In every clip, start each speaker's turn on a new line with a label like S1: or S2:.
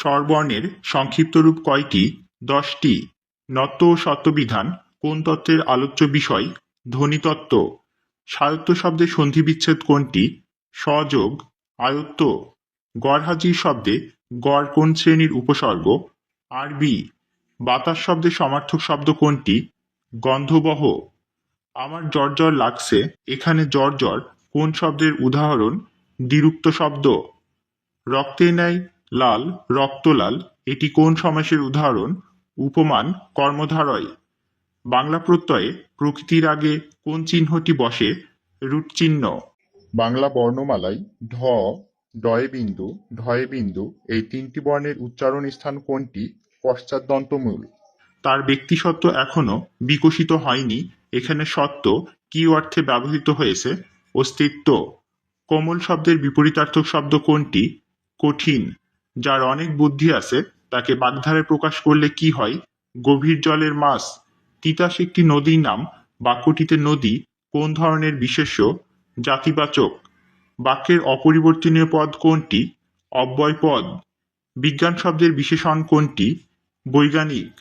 S1: স্বরবর্ণের সংক্ষিপ্ত রূপ কয়টি? দশটি। নত্ব ও সত্যবিধান কোন তত্ত্বের আলোচ্য বিষয়? ধ্বনিতত্ত্ব। সায়ত্ব শব্দের সন্ধিবিচ্ছেদ কোনটি? সযোগ আয়ত্ত। গড়হাজির শব্দে গড় কোন শ্রেণির উপসর্গ? আরবি। বাতাস শব্দে সমার্থক শব্দ কোনটি? গন্ধবহ। আমার জ্বর লাগছে, এখানে জ্বর কোন শব্দের উদাহরণ? দ্বিরুক্ত শব্দ। রক্তের ন্যায় লাল, রক্তলাল, এটি কোন সমাসের উদাহরণ? উপমান, কর্মধারয়। বাংলা প্রত্যয়ে প্রকৃতির আগে কোন চিহ্নটি বসে? রুট চিহ্ন। বাংলা বর্ণমালায় ঢ ডয়ে বিন্দু ঢয়ে বিন্দু এই তিনটি বর্ণের উচ্চারণ স্থান কোনটি? পশ্চাৎদন্তমূল তার ব্যক্তিসত্ত্ব এখনও বিকশিত হয়নি। এখানে সত্য কি অর্থে ব্যবহৃত হয়েছে? অস্তিত্ব। কোমল শব্দের বিপরীতার্থক শব্দ কোনটি? কঠিন। যার অনেক বুদ্ধি আছে, তাকে বাগধারায় প্রকাশ করলে কি হয়? গভীর জলের মাছ, তিতাস একটি নদীর নাম বাক্যটিতে নদী, কোন ধরনের বিশেষ্য? জাতিবাচক। বাক্যের অপরিবর্তনীয় পদ কোনটি? অব্যয় পদ। বিজ্ঞান শব্দের বিশেষণ কোনটি? বৈজ্ঞানিক।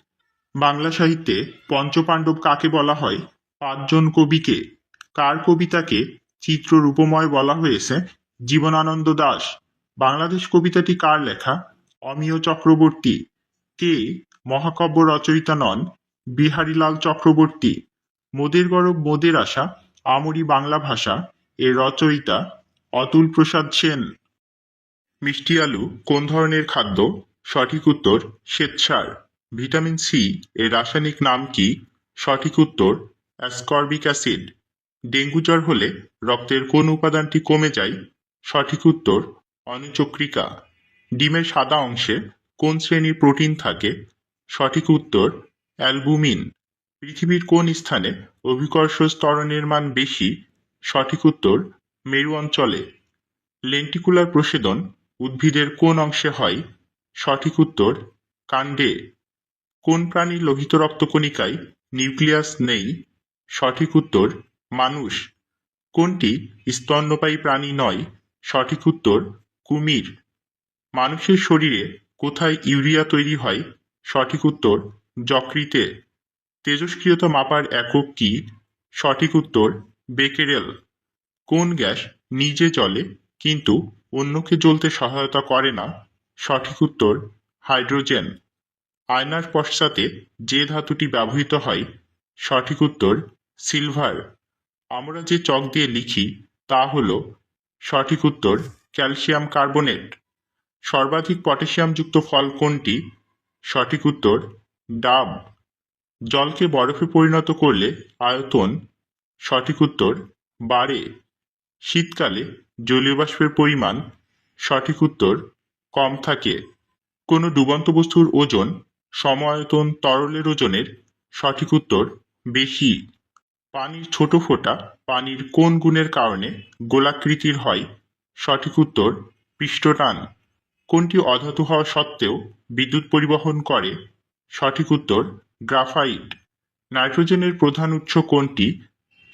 S1: বাংলা সাহিত্যে পঞ্চপাণ্ডব কাকে বলা হয়? পাঁচজন কবিকে। কার কবিতাকে চিত্র রূপময় বলা হয়েছে? জীবনানন্দ দাশ বাংলাদেশ কবিতাটি কার লেখা? অমিয় চক্রবর্তী। কে? মহাকাব্য রচয়িতা নন। বিহারীলাল চক্রবর্তী। মোদের গরব, মোদের আশা। আমরি বাংলা ভাষা। এর রচয়িতা অতুল প্রসাদ সেন। মিষ্টি আলু, কোন ধরনের খাদ্য? সঠিক উত্তর, শ্বেতসার। ভিটামিন সি, এর রাসায়নিক নাম কি? সঠিক উত্তর, অ্যাসকর্বিক অ্যাসিড। ডেঙ্গু জ্বর হলে রক্তের কোন উপাদানটি কমে যায়? সঠিক উত্তর অনুচক্রিকা ডিমের সাদা অংশে কোন শ্রেণির প্রোটিন থাকে? সঠিক উত্তর, অ্যালবুমিন। পৃথিবীর কোন স্থানে অভিকর্ষ স্তরণের মান বেশি? সঠিক উত্তর, মেরু অঞ্চলে। লেন্টিকুলার প্রসেদন উদ্ভিদের কোন অংশে হয়? সঠিক উত্তর, কাণ্ডে। কোন প্রাণীর লোহিত রক্তকণিকায় নিউক্লিয়াস নেই? সঠিক উত্তর, মানুষ। কোনটি স্তন্যপায়ী প্রাণী নয়? সঠিক উত্তর কুমির। মানুষের শরীরে কোথায় ইউরিয়া তৈরি হয়? সঠিক উত্তর, যকৃতে। তেজস্ক্রিয়তা মাপার একক কি? সঠিক উত্তর, বেকেরেল। কোন গ্যাস নিজে জ্বলে, কিন্তু অন্যকে জ্বলতে সহায়তা করে না? সঠিক উত্তর, হাইড্রোজেন। আয়নার পশ্চাতে যে ধাতুটি ব্যবহৃত হয়, সঠিক উত্তর, সিলভার। আমরা যে চক দিয়ে লিখি, তা হল সঠিক উত্তর ক্যালসিয়াম কার্বনেট। সর্বাধিক পটাশিয়ামযুক্ত ফল কোনটি? সঠিক উত্তর, ডাব। জলকে বরফে পরিণত করলে আয়তন, সঠিক উত্তর, বাড়ে। শীতকালে জলীয় বাষ্পের পরিমাণ, সঠিক উত্তর, কম থাকে। কোনো ডুবন্ত বস্তুর ওজন সমায়তন তরলের ওজনের সঠিক উত্তর, বেশি। পানির ছোট ফোঁটা পানির কোন গুণের কারণে গোলাকৃতির হয়? সঠিক উত্তর পৃষ্ঠটান কোনটি অধাতু হওয়া সত্ত্বেও বিদ্যুৎ পরিবহন করে? সঠিক উত্তর, গ্রাফাইট। নাইট্রোজেনের প্রধান উৎস কোনটি?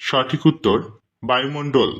S1: সঠিক উত্তর, বায়ুমণ্ডল।